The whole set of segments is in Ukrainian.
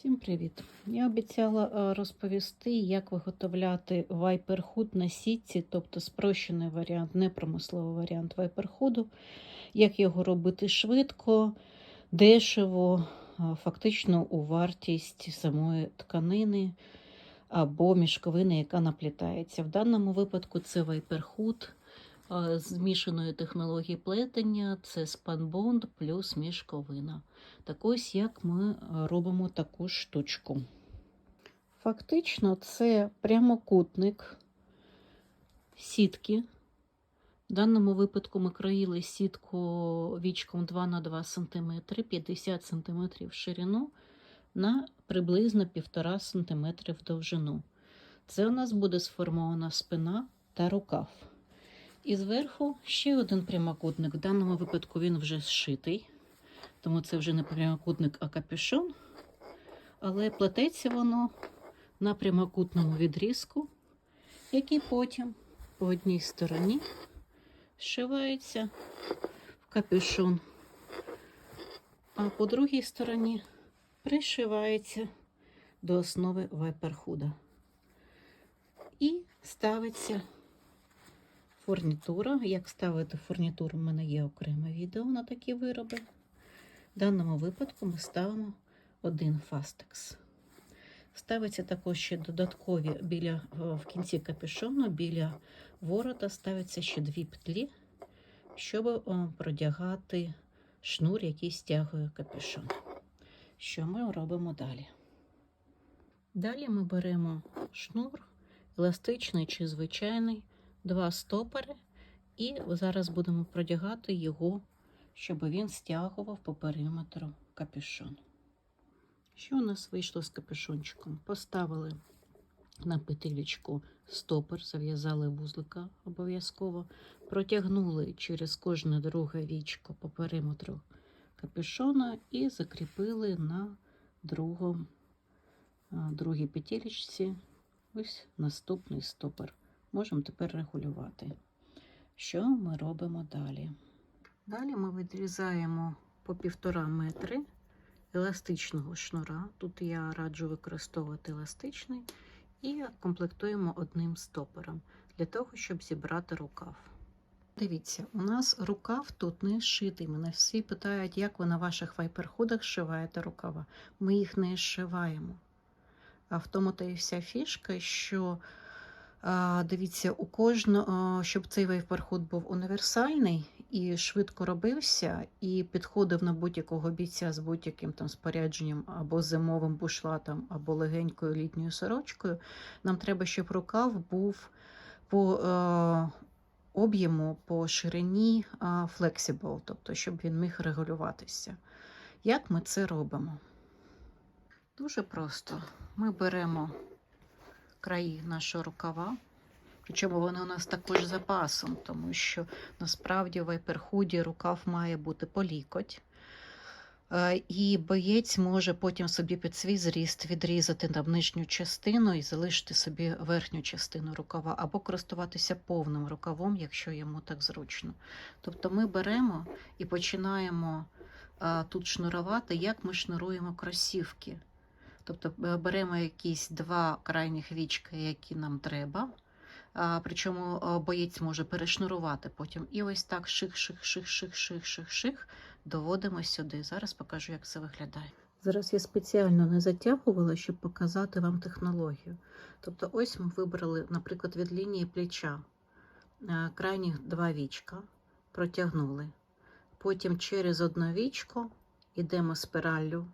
Всім привіт! Я обіцяла е, розповісти, як виготовляти вайперхуд на сітці, тобто спрощений варіант, не промисловий варіант вайперхуду, як його робити швидко, дешево, е, фактично у вартість самої тканини або мішковини, яка наплітається. В даному випадку це вайперхуд змішаної технології плетення, це спанбонд плюс мішковина. Так ось як ми е, робимо таку штучку. Фактично, це прямокутник сітки. В даному випадку ми країли сітку вічком 2 на 2 см, 50 см в ширину на приблизно 1,5 см в довжину. Це у нас буде сформована спина та рукав. І зверху ще один прямокутник. В даному випадку він вже зшитий тому це вже не прямокутник, а капюшон. Але плететься воно на прямокутному відрізку, який потім по одній стороні зшивається в капюшон, а по другій стороні пришивається до основи вайперхуда. І ставиться фурнітура. Як ставити фурнітуру, в мене є окреме відео на такі вироби. В даному випадку ми ставимо один фастекс. Ставиться також ще додаткові біля, в кінці капюшону, біля ворота ставиться ще дві петлі, щоб продягати шнур, який стягує капюшон. Що ми робимо далі? Далі ми беремо шнур, еластичний чи звичайний, два стопори, і зараз будемо продягати його щоб він стягував по периметру капюшон. Що у нас вийшло з капюшончиком? Поставили на петелечку стопор, зав'язали вузлика обов'язково, протягнули через кожне друге вічко по периметру капюшона і закріпили на другому, другій петелечці ось наступний стопор. Можемо тепер регулювати. Що ми робимо далі? Далі ми відрізаємо по півтора метри еластичного шнура. Тут я раджу використовувати еластичний, і комплектуємо одним стопором для того, щоб зібрати рукав. Дивіться, у нас рукав тут не зшитий. Мене всі питають, як ви на ваших вайперходах зшиваєте рукава. Ми їх не зшиваємо. А в тому та і вся фішка, що Дивіться, у кожного, щоб цей вейперход був універсальний і швидко робився, і підходив на будь-якого бійця з будь-яким там спорядженням або зимовим бушлатом, або легенькою літньою сорочкою. Нам треба, щоб рукав був по е, об'єму, по ширині е, тобто, щоб він міг регулюватися. Як ми це робимо? Дуже просто. Ми беремо краї нашого рукава. Причому вони у нас також запасом, тому що насправді в вайперхуді рукав має бути по лікоть. Е, і боєць може потім собі під свій зріст відрізати там нижню частину і залишити собі верхню частину рукава, або користуватися повним рукавом, якщо йому так зручно. Тобто ми беремо і починаємо тут шнурувати, як ми шнуруємо кросівки. Тобто е, беремо якісь два крайніх вічки, які нам треба. Причому боєць може перешнурувати потім. І ось так ших-ших-ших-ших-ших-ших-ших доводимо сюди. Зараз покажу, як це виглядає. Зараз я спеціально не затягувала, щоб показати вам технологію. Тобто, ось ми вибрали, наприклад, від лінії плеча е, крайніх два вічка, протягнули. Потім через одне вічко йдемо спіраллю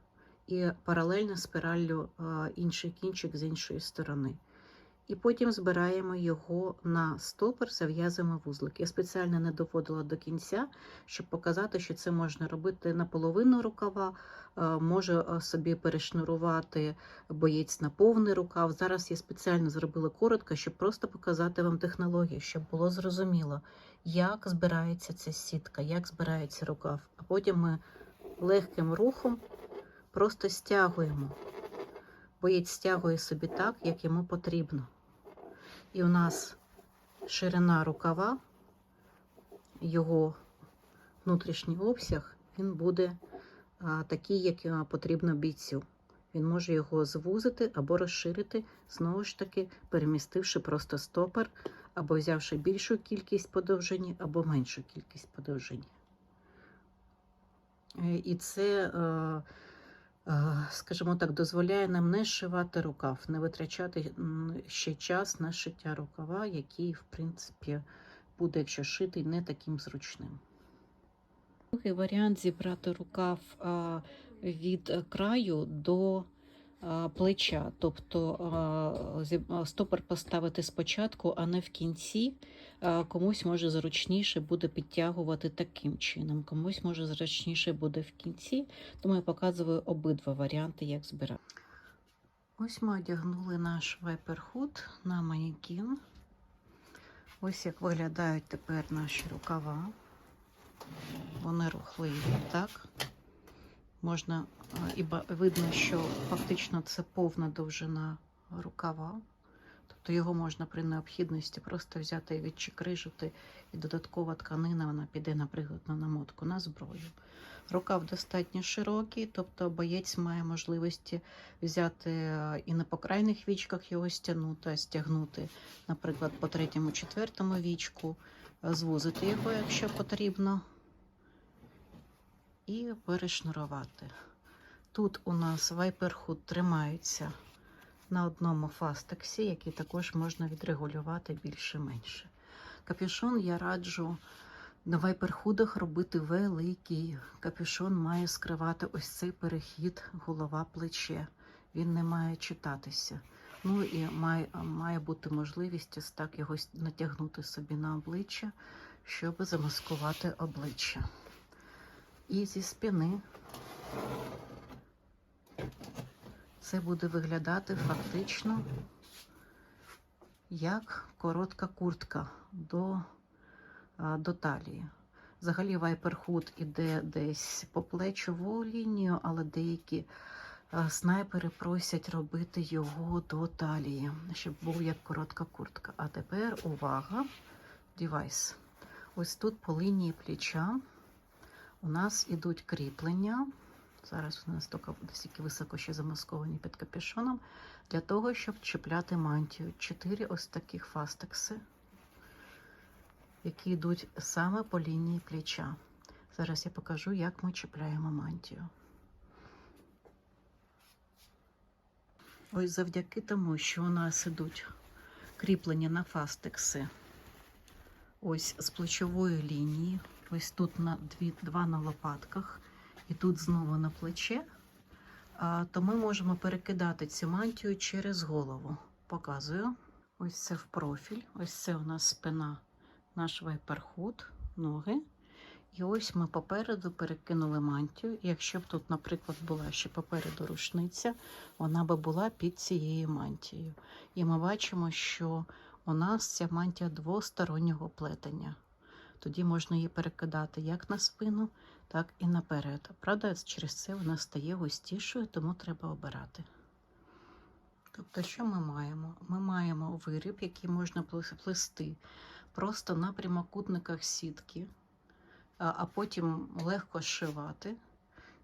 і паралельно спіраллю інший кінчик з іншої сторони. І потім збираємо його на стопор, зав'язуємо вузлик. Я спеціально не доводила до кінця, щоб показати, що це можна робити наполовину рукава, може собі перешнурувати боєць на повний рукав. Зараз я спеціально зробила коротко, щоб просто показати вам технологію, щоб було зрозуміло, як збирається ця сітка, як збирається рукав. А потім ми легким рухом просто стягуємо. Боєць стягує собі так, як йому потрібно. І у нас ширина рукава, його внутрішній обсяг, він буде такий, як потрібно бійцю. він може його звузити або розширити, знову ж таки, перемістивши просто стопор, або взявши більшу кількість по довжині, або меншу кількість по довжині. Е, І це, е, скажімо так, дозволяє нам не шивати рукав, не витрачати ще час на шиття рукава, який, в принципі, буде, якщо шитий, не таким зручним. Другий варіант зібрати рукав від краю до плеча, тобто стопор поставити спочатку, а не в кінці. Комусь може зручніше буде підтягувати таким чином, комусь може зручніше буде в кінці, тому я показую обидва варіанти, як збирати. Ось ми одягнули наш вайперхуд на манекін. Ось як виглядають тепер наші рукава. Вони рухливі, так? Можна і видно, що фактично це повна довжина рукава. Тобто його можна при необхідності просто взяти і відчикрижити, і додаткова тканина вона піде, наприклад, на намотку на зброю. Рукав достатньо широкий, тобто боєць має можливості взяти е, і на покрайних вічках його стягнути, а стягнути, наприклад, по третьому, четвертому вічку, е, звузити його, якщо потрібно, і перешнурувати. Тут у нас вайперхуд тримається на одному фастексі, який також можна відрегулювати більше-менше. Капюшон я раджу на вайперхудах робити великий. Капюшон має скривати ось цей перехід голова-плече. Він не має читатися. Ну і має, має бути можливість так його натягнути собі на обличчя, щоб замаскувати обличчя. І зі спини це буде виглядати фактично як коротка куртка до, до талії. Взагалі вайперхуд іде десь по плечову лінію, але деякі снайпери просять робити його до талії, щоб був як коротка куртка. А тепер увага, девайс. Ось тут по лінії плеча у нас ідуть кріплення. Зараз у нас тільки настільки високо ще замасковані під капюшоном, для того, щоб чіпляти мантію. Чотири ось таких фастекси, які йдуть саме по лінії плеча. Зараз я покажу, як ми чіпляємо мантію. Ось завдяки тому, що у нас ідуть кріплення на фастекси, ось з плечової лінії, ось тут на дві, два на лопатках, і тут знову на плече, то ми можемо перекидати цю мантію через голову. Показую. Ось це в профіль. Ось це у нас спина, наш вайперхуд, ноги. І ось ми попереду перекинули мантію. Якщо б тут, наприклад, була ще попереду рушниця, вона би була під цією мантією. І ми бачимо, що у нас ця мантія двостороннього плетення. Тоді можна її перекидати як на спину, так і наперед. Правда, через це вона стає густішою, тому треба обирати. Тобто, що ми маємо? Ми маємо виріб, який можна плес- плести просто на прямокутниках сітки, а потім легко зшивати.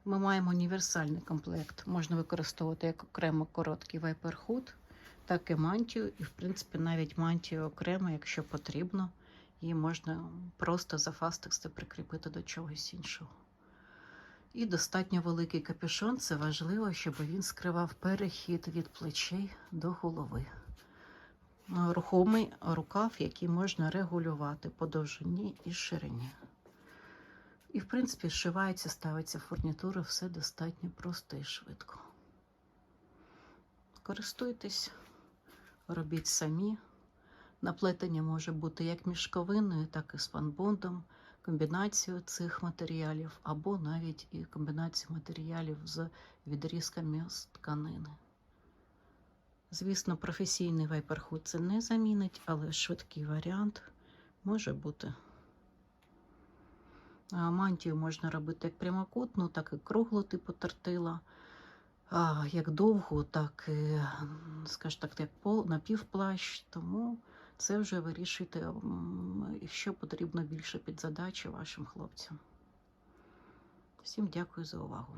Ми маємо універсальний комплект. Можна використовувати як окремо короткий вайперхуд, так і мантію. І, в принципі, навіть мантію окремо, якщо потрібно, її можна просто за фастекси прикріпити до чогось іншого. І достатньо великий капюшон. Це важливо, щоб він скривав перехід від плечей до голови. Рухомий рукав, який можна регулювати по довжині і ширині. І, в принципі, зшивається, ставиться фурнітура, все достатньо просто і швидко. Користуйтесь, робіть самі. Наплетення може бути як мішковиною, так і з фанбондом, комбінацію цих матеріалів, або навіть і комбінацію матеріалів з відрізками з тканини. Звісно, професійний вайперхуд це не замінить, але швидкий варіант може бути. Мантію можна робити як прямокутну, так і круглу, типу тортила. Як довгу, так і, скажімо так, як напівплащ. Тому це вже вирішуйте, що потрібно більше під задачі вашим хлопцям. Всім дякую за увагу.